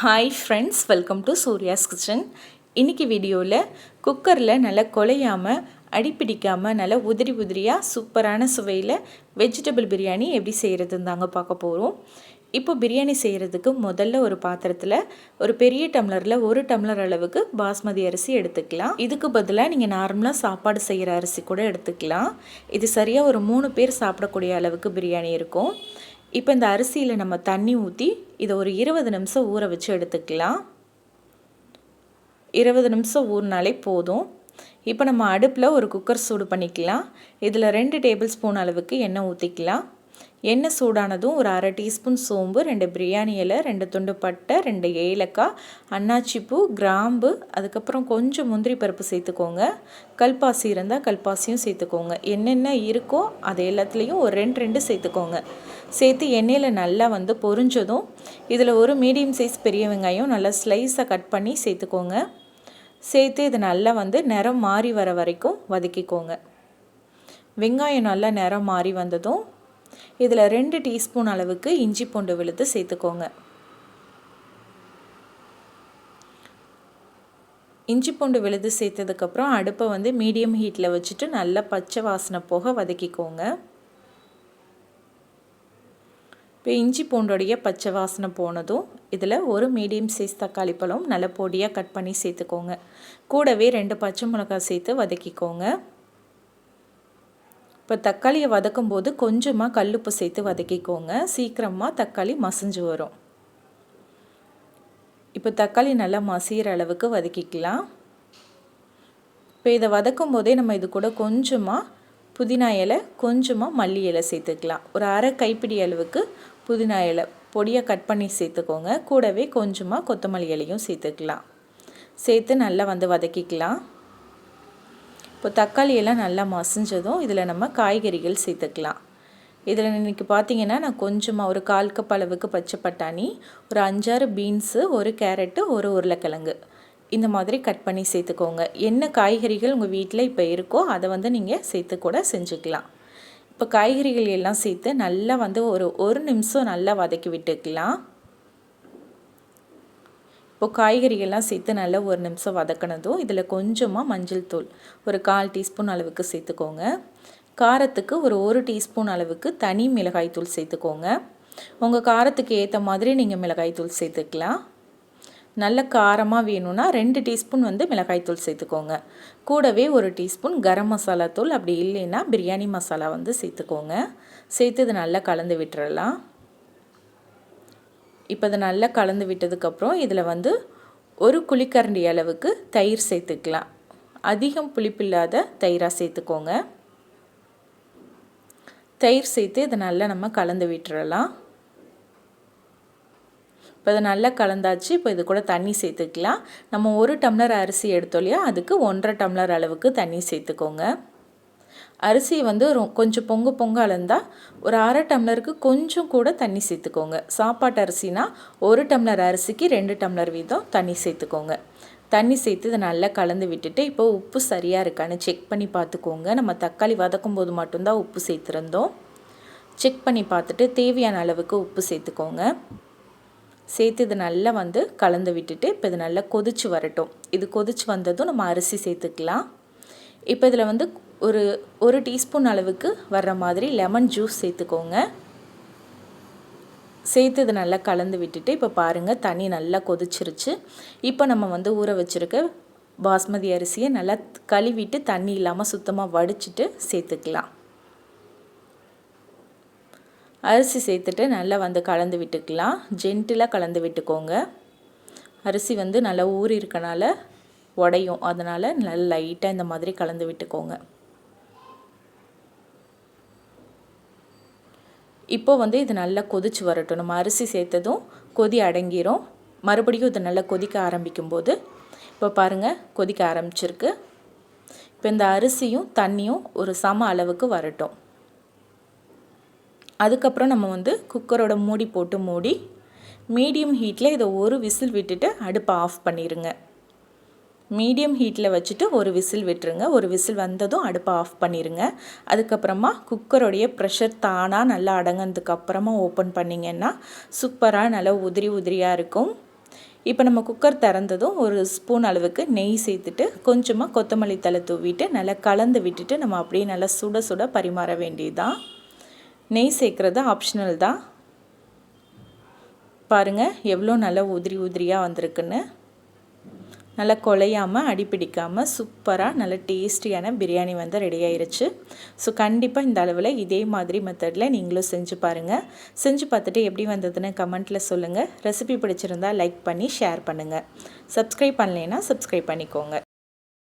Hi friends welcome to Surya's kitchen இன்றைக்கி வீடியோவில் குக்கரில் நல்லா குலையாமல் அடிப்பிடிக்காமல் நல்லா உதிரி உதிரியாக சூப்பரான சுவையில் வெஜிடபிள் பிரியாணி எப்படி செய்கிறதுன்னு தாங்க பார்க்க போகிறோம் இப்போ பிரியாணி செய்கிறதுக்கு முதல்ல ஒரு பாத்திரத்தில் ஒரு பெரிய டம்ளரில் ஒரு டம்ளர் அளவுக்கு பாஸ்மதி அரிசி எடுத்துக்கலாம். இதுக்கு பதிலாக நீங்கள் நார்மலாக சாப்பாடு செய்கிற அரிசி கூட எடுத்துக்கலாம். இது சரியாக ஒரு மூணு பேர் சாப்பிடக்கூடிய அளவுக்கு பிரியாணி இருக்கும். இப்போ இந்த அரிசியில் நம்ம தண்ணி ஊற்றி இதை ஒரு இருபது நிமிஷம் ஊற வச்சு எடுத்துக்கலாம். இருபது நிமிஷம் ஊறினாலே போதும். இப்போ நம்ம அடுப்பில் ஒரு குக்கர் சூடு பண்ணிக்கலாம். இதில் ரெண்டு டேபிள் ஸ்பூன் அளவுக்கு எண்ணெய் ஊற்றிக்கலாம் எண்ணெய் சூடானதும் ஒரு அரை டீஸ்பூன் சோம்பு ரெண்டு பிரியாணி இலை ரெண்டு துண்டு பட்டை ரெண்டு ஏலக்காய் அன்னாச்சிப்பூ கிராம்பு அதுக்கப்புறம் கொஞ்சம் முந்திரி பருப்பு சேர்த்துக்கோங்க. கல்பாசி இருந்தால் கல்பாசியும் சேர்த்துக்கோங்க. என்னென்ன இருக்கோ அது எல்லாத்துலேயும் ஒரு ரெண்டு ரெண்டு சேர்த்துக்கோங்க. சேர்த்து எண்ணெயில் நல்லா வந்து பொரிஞ்சதும் இதில் ஒரு மீடியம் சைஸ் பெரிய வெங்காயம் நல்லா ஸ்லைஸாக கட் பண்ணி சேர்த்துக்கோங்க. சேர்த்து இது நல்லா வந்து நிறம் மாறி வர வரைக்கும் வதக்கிக்கோங்க. வெங்காயம் நல்லா நிறம் மாறி வந்ததும் இதில் ரெண்டு டீஸ்பூன் அளவுக்கு இஞ்சி பூண்டு விழுது சேர்த்துக்கோங்க. இஞ்சி பூண்டு விழுது சேர்த்ததுக்கப்புறம் அடுப்பை வந்து மீடியம் ஹீட்டில் வச்சுட்டு நல்லா பச்சை வாசனை போக வதக்கிக்கோங்க. இப்போ இஞ்சி பூண்டோடைய பச்சை வாசனை போனதும் இதில் ஒரு மீடியம் சைஸ் தக்காளி பழம் நல்ல பொடியாக கட் பண்ணி சேர்த்துக்கோங்க. கூடவே ரெண்டு பச்சை மிளகாய் சேர்த்து வதக்கிக்கோங்க. இப்போ தக்காளியை வதக்கும் போது கொஞ்சமாக கல்லுப்பு சேர்த்து வதக்கிக்கோங்க. சீக்கிரமாக தக்காளி மசிஞ்சு வரும். இப்போ தக்காளி நல்லா மசிகிற அளவுக்கு வதக்கிக்கலாம். இப்போ இதை வதக்கும் போதே நம்ம இது கூட கொஞ்சமாக புதினா இலை கொஞ்சமாக மல்லி இலை சேர்த்துக்கலாம். ஒரு அரை கைப்பிடி அளவுக்கு புதினா இலை பொடியை கட் பண்ணி சேர்த்துக்கோங்க. கூடவே கொஞ்சமாக கொத்தமல்லி இலையும் சேர்த்துக்கலாம். சேர்த்து நல்லா வந்து வதக்கிக்கலாம். இப்போ தக்காளியெல்லாம் நல்லா மசிஞ்சதும் இதில் நம்ம காய்கறிகள் சேர்த்துக்கலாம். இதில் இன்றைக்கி பார்த்தீங்கன்னா நான் கொஞ்சமாக ஒரு கால் கப் அளவுக்கு பச்சை பட்டாணி ஒரு அஞ்சாறு பீன்ஸு ஒரு கேரட்டு ஒரு உருளைக்கிழங்கு. இந்த மாதிரி கட் பண்ணி சேர்த்துக்கோங்க. என்ன காய்கறிகள் உங்கள் வீட்டில் இப்போ இருக்கோ அதை வந்து நீங்கள் சேர்த்து கூட செஞ்சுக்கலாம். இப்போ காய்கறிகள் எல்லாம் சேர்த்து நல்லா வந்து ஒரு ஒரு நிமிஷம் நல்லா வதக்கி விட்டுக்கலாம். இப்போது காய்கறிகள்லாம் சேர்த்து நல்லா ஒரு நிமிஷம் வதக்கினதும் இதில் கொஞ்சமாக மஞ்சள் தூள் ஒரு கால் டீஸ்பூன் அளவுக்கு சேர்த்துக்கோங்க. காரத்துக்கு ஒரு ஒரு டீஸ்பூன் அளவுக்கு தனி மிளகாய் தூள் சேர்த்துக்கோங்க. உங்கள் காரத்துக்கு ஏற்ற மாதிரி நீங்கள் மிளகாய் தூள் சேர்த்துக்கலாம். நல்ல காரமாக வேணும்னா ரெண்டு டீஸ்பூன் வந்து மிளகாய் தூள் சேர்த்துக்கோங்க. கூடவே ஒரு டீஸ்பூன் கரம் மசாலா தூள் அப்படி இல்லைன்னா பிரியாணி மசாலா வந்து சேர்த்துக்கோங்க. சேர்த்து இது நல்லா கலந்து விட்டுறலாம். இப்போ அதை நல்லா கலந்து விட்டதுக்கப்புறம் இதில் வந்து ஒரு குழிக்கரண்டி அளவுக்கு தயிர் சேர்த்துக்கலாம். அதிகம் புளிப்பில்லாத தயிராக சேர்த்துக்கோங்க. தயிர் சேர்த்து இதை நல்லா நம்ம கலந்து விட்டுறலாம். இப்போ இதை நல்லா கலந்தாச்சு இப்போ இது கூட தண்ணி சேர்த்துக்கலாம். நம்ம ஒரு டம்ளர் அரிசி எடுத்தோம் இல்லையா அதுக்கு ஒன்றரை டம்ளர் அளவுக்கு தண்ணி சேர்த்துக்கோங்க. அரிசி வந்து கொஞ்சம் பொங்க பொங்க அளந்தால் ஒரு அரை டம்ளருக்கு கொஞ்சம் கூட தண்ணி சேர்த்துக்கோங்க. சாப்பாட்டு அரிசினா ஒரு டம்ளர் அரிசிக்கு ரெண்டு டம்ளர் வீதம் தண்ணி சேர்த்துக்கோங்க. தண்ணி சேர்த்து இதை நல்லா கலந்து விட்டுட்டு இப்போ உப்பு சரியாக இருக்கான்னு செக் பண்ணி பார்த்துக்கோங்க. நம்ம தக்காளி வதக்கும் போது மட்டும்தான் உப்பு சேர்த்துருந்தோம். செக் பண்ணி பார்த்துட்டு தேவையான அளவுக்கு உப்பு சேர்த்துக்கோங்க. சேர்த்து இது நல்லா வந்து கலந்து விட்டுட்டு இப்போ இது நல்லா கொதிச்சு வரட்டும். இது கொதிச்சு வந்ததும் நம்ம அரிசி சேர்த்துக்கலாம். இப்போ இதில் வந்து ஒரு ஒரு டீஸ்பூன் அளவுக்கு வர்ற மாதிரி லெமன் ஜூஸ் சேர்த்துக்கோங்க. சேர்த்து இதை நல்லா கலந்து விட்டுட்டு இப்போ பாருங்கள் தண்ணி நல்லா கொதிச்சிருச்சு. இப்போ நம்ம வந்து ஊற வச்சுருக்க பாஸ்மதி அரிசியை நல்லா கழுவிட்டு தண்ணி இல்லாமல் சுத்தமாக வடிச்சிட்டு சேர்த்துக்கலாம். அரிசி சேர்த்துட்டு நல்லா வந்து கலந்து விட்டுக்கலாம். ஜென்டிலாக கலந்து விட்டுக்கோங்க. அரிசி வந்து நல்லா ஊறி இருக்கனால உடையும். அதனால் நல்லா லைட்டாக இந்த மாதிரி கலந்து விட்டுக்கோங்க. இப்போது வந்து இது நல்லா கொதிச்சு வரட்டும். நம்ம அரிசி சேர்த்ததும் கொதி அடங்கிரும். மறுபடியும் இது நல்லா கொதிக்க ஆரம்பிக்கும் போது இப்போ பாருங்கள் கொதிக்க ஆரம்பிச்சிருக்கு. இப்போ இந்த அரிசியும் தண்ணியும் ஒரு சம அளவுக்கு வரட்டும். அதுக்கப்புறம் நம்ம வந்து குக்கரோட மூடி போட்டு மூடி மீடியம் ஹீட்டில் இதை ஒரு விசில் விட்டுட்டு அடுப்பை ஆஃப் பண்ணிடுங்க மீடியம் ஹீட்டில் வச்சுட்டு ஒரு விசில் விட்டுருங்க. ஒரு விசில் வந்ததும் அடுப்பை ஆஃப் பண்ணிடுங்க அதுக்கப்புறமா குக்கருடைய ப்ரெஷர் தானாக நல்லா அடங்கினதுக்கு அப்புறமா ஓப்பன் பண்ணிங்கன்னா சூப்பராக நல்லா உதிரி உதிரியாக இருக்கும். இப்போ நம்ம குக்கர் திறந்ததும் ஒரு ஸ்பூன் அளவுக்கு நெய் சேர்த்துட்டு கொஞ்சமாக கொத்தமல்லி தலை தூவிட்டு நல்லா கலந்து விட்டுட்டு நம்ம அப்படியே நல்லா சுட சுட பரிமாற வேண்டியதுதான். நெய் சேர்க்குறது ஆப்ஷனல் தான். பாருங்கள் எவ்வளோ நல்லா உதிரி உதிரியாக வந்திருக்குன்னு. நல்லா குலையாமல் அடிப்பிடிக்காமல் சூப்பராக நல்ல டேஸ்டியான பிரியாணி வந்து ரெடி ஆயிருச்சு. ஸோ கண்டிப்பாக இந்த அளவில் இதே மாதிரி மெத்தடில் நீங்களும் செஞ்சு பாருங்கள் செஞ்சு பார்த்துட்டு எப்படி வந்ததுன்னு கமெண்ட்டில் சொல்லுங்கள் ரெசிபி பிடிச்சிருந்தால் லைக் பண்ணி ஷேர் பண்ணுங்கள் சப்ஸ்கிரைப் பண்ணலைன்னா சப்ஸ்கிரைப் பண்ணிக்கோங்க.